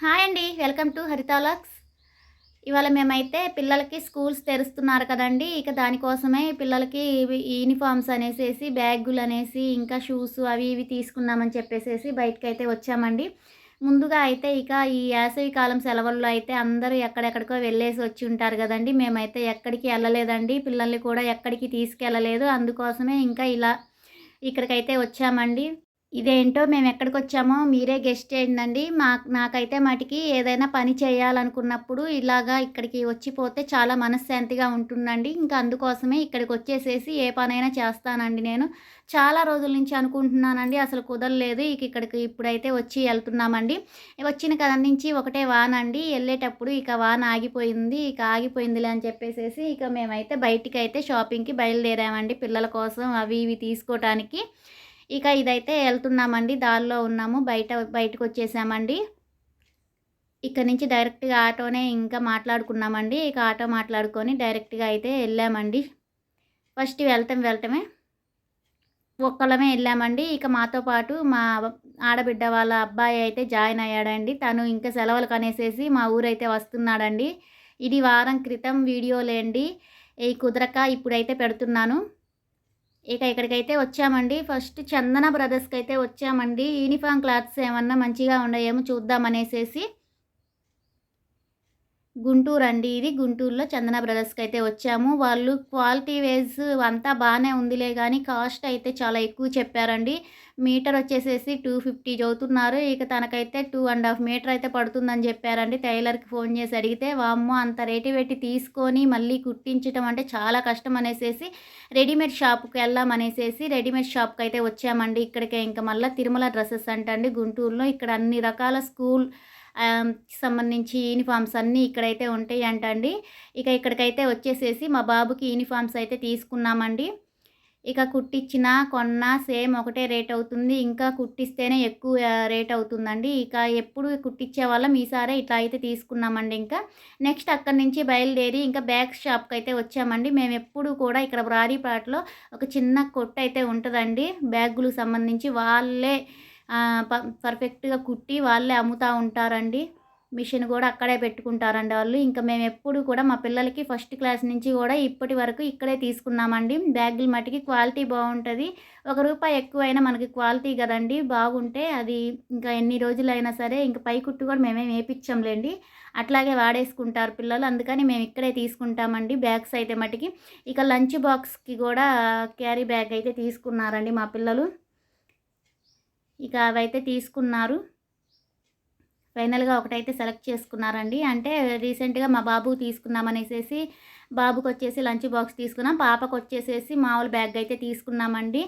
Hi అండి welcome to హరితాలక్స్ ఇవాళ మేమైతే పిల్లలకి స్కూల్స్ తెరుస్తున్నారు కదండి ఇక దానికోసమే పిల్లలకి యూనిఫామ్స్ అనేసేసి బ్యాగులు అనేసి ఇంకా షూస్ అవి ఇవి తీసుకుందామని చెప్పేసేసి బయటకు అయితే వచ్చామండి. ముందుగా అయితే ఇక ఈ వేసవి కాలం సెలవుల్లో అయితే అందరూ ఎక్కడెక్కడికో వెళ్ళేసి వచ్చి ఉంటారు కదండి. మేమైతే ఎక్కడికి వెళ్ళలేదండి పిల్లల్ని కూడా ఎక్కడికి తీసుకెళ్ళలేదు. అందుకోసమే ఇంకా ఇలా ఇక్కడికైతే వచ్చామండి. ఇదేంటో మేము ఎక్కడికి వచ్చామో మీరే గెస్ట్ చేయండి మా నాకైతే మటుకి ఏదైనా పని చేయాలనుకున్నప్పుడు ఇలాగా ఇక్కడికి వచ్చిపోతే చాలా మనశ్శాంతిగా ఉంటుందండి. ఇంకా అందుకోసమే ఇక్కడికి వచ్చేసేసి ఏ పనైనా చేస్తానండి నేను. చాలా రోజుల నుంచి అనుకుంటున్నానండి అసలు కుదరలేదు. ఇక ఇక్కడికి ఇప్పుడైతే వచ్చి వెళ్తున్నామండి. వచ్చిన కథ నుంచి ఒకటే వాన అండి వెళ్ళేటప్పుడు ఇక వాన ఆగిపోయింది ఇక ఆగిపోయిందిలే అని చెప్పేసేసి ఇక మేమైతే బయటికి అయితే షాపింగ్కి బయలుదేరామండి పిల్లల కోసం అవి ఇవి తీసుకోవటానికి ఇక ఇదైతే వెళ్తున్నామండి దారిలో ఉన్నాము. బయట బయటకు వచ్చేసామండి ఇక్కడ నుంచి డైరెక్ట్గా ఆటోనే ఇంకా మాట్లాడుకున్నామండి. ఇక ఆటో మాట్లాడుకొని డైరెక్ట్గా అయితే వెళ్ళామండి ఫస్ట్ వెళ్తాం వెళ్ళటమే ఒక్కళ్ళమే వెళ్ళామండి ఇక మాతో పాటు మా ఆడబిడ్డ వాళ్ళ అబ్బాయి అయితే జాయిన్ అయ్యాడండి. తను ఇంకా సెలవులు కనేసేసి మా ఊరైతే వస్తున్నాడండి. ఇది వారం క్రితం వీడియోలేండి. ఈ కుదరక ఇప్పుడైతే పెడుతున్నాను. ఇక ఇక్కడికైతే వచ్చామండి. ఫస్ట్ చందన బ్రదర్స్కి అయితే వచ్చామండి. యూనిఫామ్ క్లాత్స్ ఏమన్నా మంచిగా ఉన్నాయేమో చూద్దామనేసేసి గుంటూరు అండి ఇది. గుంటూరులో చందన బ్రదర్స్కి అయితే వచ్చాము. వాళ్ళు క్వాలిటీ వేస్ అంతా బాగానే ఉందిలే కానీ కాస్ట్ అయితే చాలా ఎక్కువ చెప్పారండి. మీటర్ వచ్చేసేసి టూ ఫిఫ్టీ చదువుతున్నారు. ఇక తనకైతే టూ అండ్ హాఫ్ మీటర్ అయితే పడుతుందని చెప్పారండి. టైలర్కి ఫోన్ చేసి అడిగితే వామ్మో అంత రేటు పెట్టి తీసుకొని మళ్ళీ కుట్టించడం అంటే చాలా కష్టం అనేసేసి రెడీమేడ్ షాప్కి వెళ్దామనేసేసి రెడీమేడ్ షాప్కి అయితే వచ్చామండి. ఇక్కడికే ఇంకా మళ్ళీ తిరుమల డ్రెస్సెస్ అంటండి. గుంటూరులో ఇక్కడ అన్ని రకాల స్కూల్ సంబంధించి యూనిఫామ్స్ అన్నీ ఇక్కడైతే ఉంటాయి అంటండి ఇక ఇక్కడికైతే వచ్చేసేసి మా బాబుకి యూనిఫామ్స్ అయితే తీసుకున్నామండి. ఇక కుట్టించిన కొన్న సేమ్ ఒకటే రేట్ అవుతుంది. ఇంకా కుట్టిస్తేనే ఎక్కువ రేట్ అవుతుందండి. ఇక ఎప్పుడు కుట్టించే వాళ్ళం ఈసారే ఇట్లా అయితే తీసుకున్నామండి ఇంకా. నెక్స్ట్ అక్కడి నుంచి బయలుదేరి ఇంకా బ్యాగ్ షాప్కి అయితే వచ్చామండి. మేము ఎప్పుడు కూడా ఇక్కడ బ్రారీపాట్లో ఒక చిన్న కొట్టు అయితే ఉంటుందండి. బ్యాగులకు సంబంధించి వాళ్ళే పర్ఫెక్ట్గా కుట్టి వాళ్ళే అమ్ముతూ ఉంటారండి. మిషన్ కూడా అక్కడే పెట్టుకుంటారండి వాళ్ళు. ఇంకా మేము ఎప్పుడు కూడా మా పిల్లలకి ఫస్ట్ క్లాస్ నుంచి కూడా ఇప్పటి వరకు ఇక్కడే తీసుకున్నామండి. బ్యాగులు మట్టికి క్వాలిటీ బాగుంటుంది. ఒక రూపాయి ఎక్కువైనా మనకి క్వాలిటీ కదండి. బాగుంటే అది ఇంకా ఎన్ని రోజులైనా సరే ఇంకా పై కుట్టు కూడా మేమేం వేపించంలేండి అట్లాగే వాడేసుకుంటారు పిల్లలు. అందుకని మేము ఇక్కడే తీసుకుంటామండి బ్యాగ్స్ అయితే మటుకి ఇక లంచ్ బాక్స్కి కూడా క్యారీ బ్యాగ్ అయితే తీసుకున్నారండి మా పిల్లలు. ఇక అవైతే తీసుకున్నారు. ఫైనల్గా ఒకటైతే సెలెక్ట్ చేసుకున్నారండి. అంటే రీసెంట్గా మా బాబు తీసుకున్నామనేసి బాబుకి వచ్చేసి లంచ్ బాక్స్ తీసుకున్నాం. పాపకు వచ్చేసేసి మామూలు బ్యాగ్ అయితే తీసుకున్నామండి.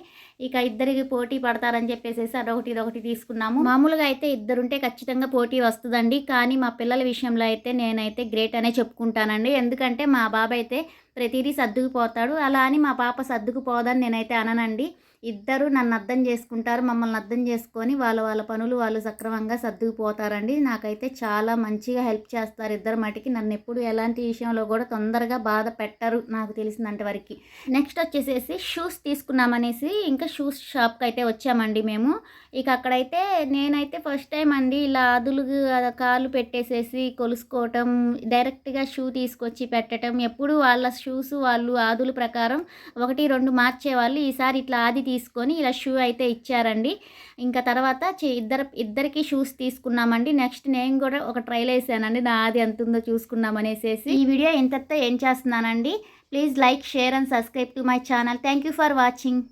ఇక ఇద్దరికి పోటీ పడతారని చెప్పేసి అదొకటి ఇదొకటి తీసుకున్నాము. మామూలుగా అయితే ఇద్దరుంటే ఖచ్చితంగా పోటీ వస్తుందండి. కానీ మా పిల్లల విషయంలో అయితే నేనైతే గ్రేట్ అనే చెప్పుకుంటానండి. ఎందుకంటే మా బాబు అయితే ప్రతిదీ సర్దుకుపోతాడు. అలా అని మా పాప సర్దుకుపోదని నేనైతే అననండి. ఇద్దరు నన్ను అర్థం చేసుకుంటారు. మమ్మల్ని అర్థం చేసుకొని వాళ్ళ వాళ్ళ పనులు వాళ్ళు సక్రమంగా సర్దుకుపోతారండి. నాకైతే చాలా మంచిగా హెల్ప్ చేస్తారు. ఇద్దరు మటుకి నన్ను ఎప్పుడు ఎలాంటి విషయంలో కూడా తొందరగా బాధ పెట్టరు నాకు తెలిసినంత వరకు. నెక్స్ట్ వచ్చేసేసి షూస్ తీసుకున్నామనేసి ఇంకా షూస్ షాప్కి అయితే వచ్చామండి మేము. ఇక అక్కడైతే నేనైతే ఫస్ట్ టైం అండి ఇలా ఆదులు కాళ్ళు పెట్టేసేసి కొలుసుకోవటం డైరెక్ట్గా షూ తీసుకొచ్చి పెట్టడం ఎప్పుడు వాళ్ళ షూస్ వాళ్ళు ఆదుల ప్రకారం ఒకటి రెండు మార్చేవాళ్ళు. ఈసారి ఇట్లా ఆది తీసుకొని ఇలా షూ అయితే ఇచ్చారండి. ఇంకా తర్వాత ఇద్దరు ఇద్దరికి షూస్ తీసుకున్నామండి. నెక్స్ట్ నేను కూడా ఒక ట్రైల్ వేసానండి. నా ఆది ఎంత ఉందో చూసుకున్నాం అనేసి ఈ వీడియో ఎంతతో ఏం చేస్తాను చేస్తున్నానండి. Please like share and subscribe to my channel thank you for watching